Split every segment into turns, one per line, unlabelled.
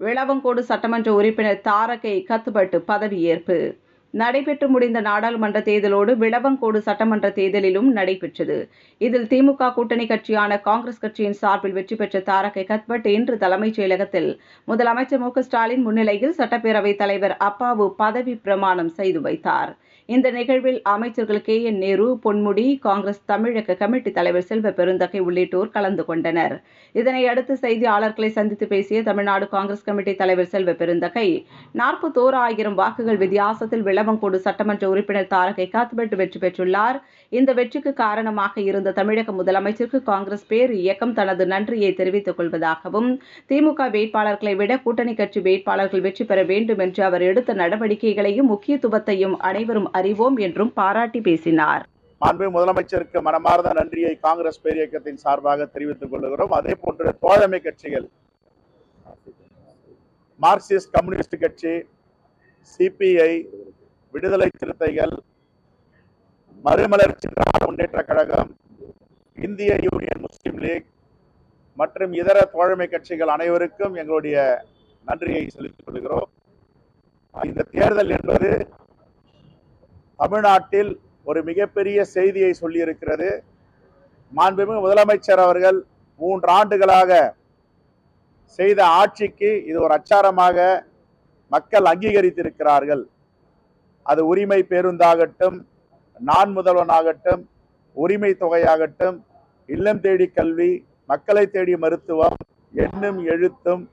விளவங்கோடு சட்டமன்ற உறுப்பினர் தாரகை கத்துப்பட்டு பதவியேற்பு. நடைபெற்று முடிந்த நாடாளுமன்ற தேர்தலோடு விளவங்கோடு சட்டமன்ற தேர்தலிலும் நடைபெற்றது. இதில் திமுக கூட்டணி கட்சியான காங்கிரஸ் கட்சியின் சார்பில் வெற்றி பெற்ற தாரகை கத்பட் இன்று தலைமைச் செயலகத்தில் முதலமைச்சர் மு ஸ்டாலின் முன்னிலையில் சட்டப்பேரவைத் தலைவர் அப்பாவு பதவி பிரமாணம் செய்து வைத்தார். இந்த நிகழ்வில் அமைச்சர்கள் கே என் நேரு பொன்முடி காங்கிரஸ் தமிழக கமிட்டி தலைவர் செல்வ பெருந்தகை உள்ளிட்டோர் கலந்து கொண்டனர். இதனையடுத்து செய்தியாளர்களை சந்தித்து பேசிய தமிழ்நாடு காங்கிரஸ் கமிட்டி தலைவர் செல்வ பெருந்தகை நாற்பத்தோரு ஆயிரம் வாக்குகள் வித்தியாசத்தில் விளவங்கோடு சட்டமன்ற உறுப்பினர் தாரகை காத்பெட் வெற்றி பெற்றுள்ளார். இந்த வெற்றிக்கு காரணமாக இருந்த தமிழக முதலமைச்சருக்கு காங்கிரஸ் பேர் இயக்கம் தனது நன்றியை தெரிவித்துக் கொள்வதாகவும் திமுக வேட்பாளர்களை விட கூட்டணி கட்சி வேட்பாளர்கள் வெற்றி பெற வேண்டும் என்று அவர் எடுத்த நடவடிக்கைகளையும் முக்கியத்துவத்தையும் அனைவரும் அறிவோம் என்றும் பாராட்டி பேசினார்.
மாண்பு முதலமைச்சருக்கு மனமார்ந்த நன்றியை காங்கிரஸ் பேர் இயக்கத்தின் சார்பாக தெரிவித்துக் கொள்கிறோம் அதே போன்று தோழமை கட்சிகள் மார்க்சிஸ்ட் கம்யூனிஸ்ட் கட்சி சிபிஐ விடுதலை சிறுத்தைகள் மறுமலர்ச்சி திராவிட முன்னேற்ற கழகம் இந்திய யூனியன் முஸ்லீம் லீக் மற்றும் இதர தோழமை கட்சிகள் அனைவருக்கும் எங்களுடைய நன்றியை செலுத்திக் கொள்கிறோம். இந்த தேர்தல் என்பது தமிழ்நாட்டில் ஒரு மிகப்பெரிய செய்தியை சொல்லியிருக்கிறது. மாண்புமிகு முதலமைச்சர் அவர்கள் மூன்று ஆண்டுகளாக செய்த ஆட்சிக்கு இது ஒரு அச்சாரமாக மக்கள் அங்கீகரித்திருக்கிறார்கள். அது உரிமை பேருந்தாகட்டும் நான் முதல்வனாகட்டும் உரிமை தொகையாகட்டும் இல்லம் தேடி கல்வி மக்களை தேடி மருத்துவம் எண்ணும் எழுத்தும்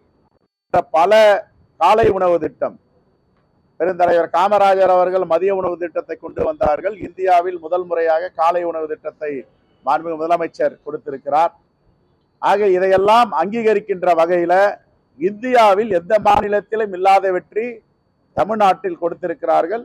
பல காலை உணவு திட்டம். பெருந்தலைவர் காமராஜர் அவர்கள் மதிய உணவு திட்டத்தை கொண்டு வந்தார்கள். இந்தியாவில் முதல் முறையாக காலை உணவு திட்டத்தை மாண்புமிகு முதலமைச்சர் கொடுத்திருக்கிறார். ஆக இதையெல்லாம் அங்கீகரிக்கின்ற வகையில் இந்தியாவில் எந்த மாநிலத்திலும் இல்லாத வெற்றி தமிழ்நாட்டில் கொடுத்திருக்கிறார்கள்.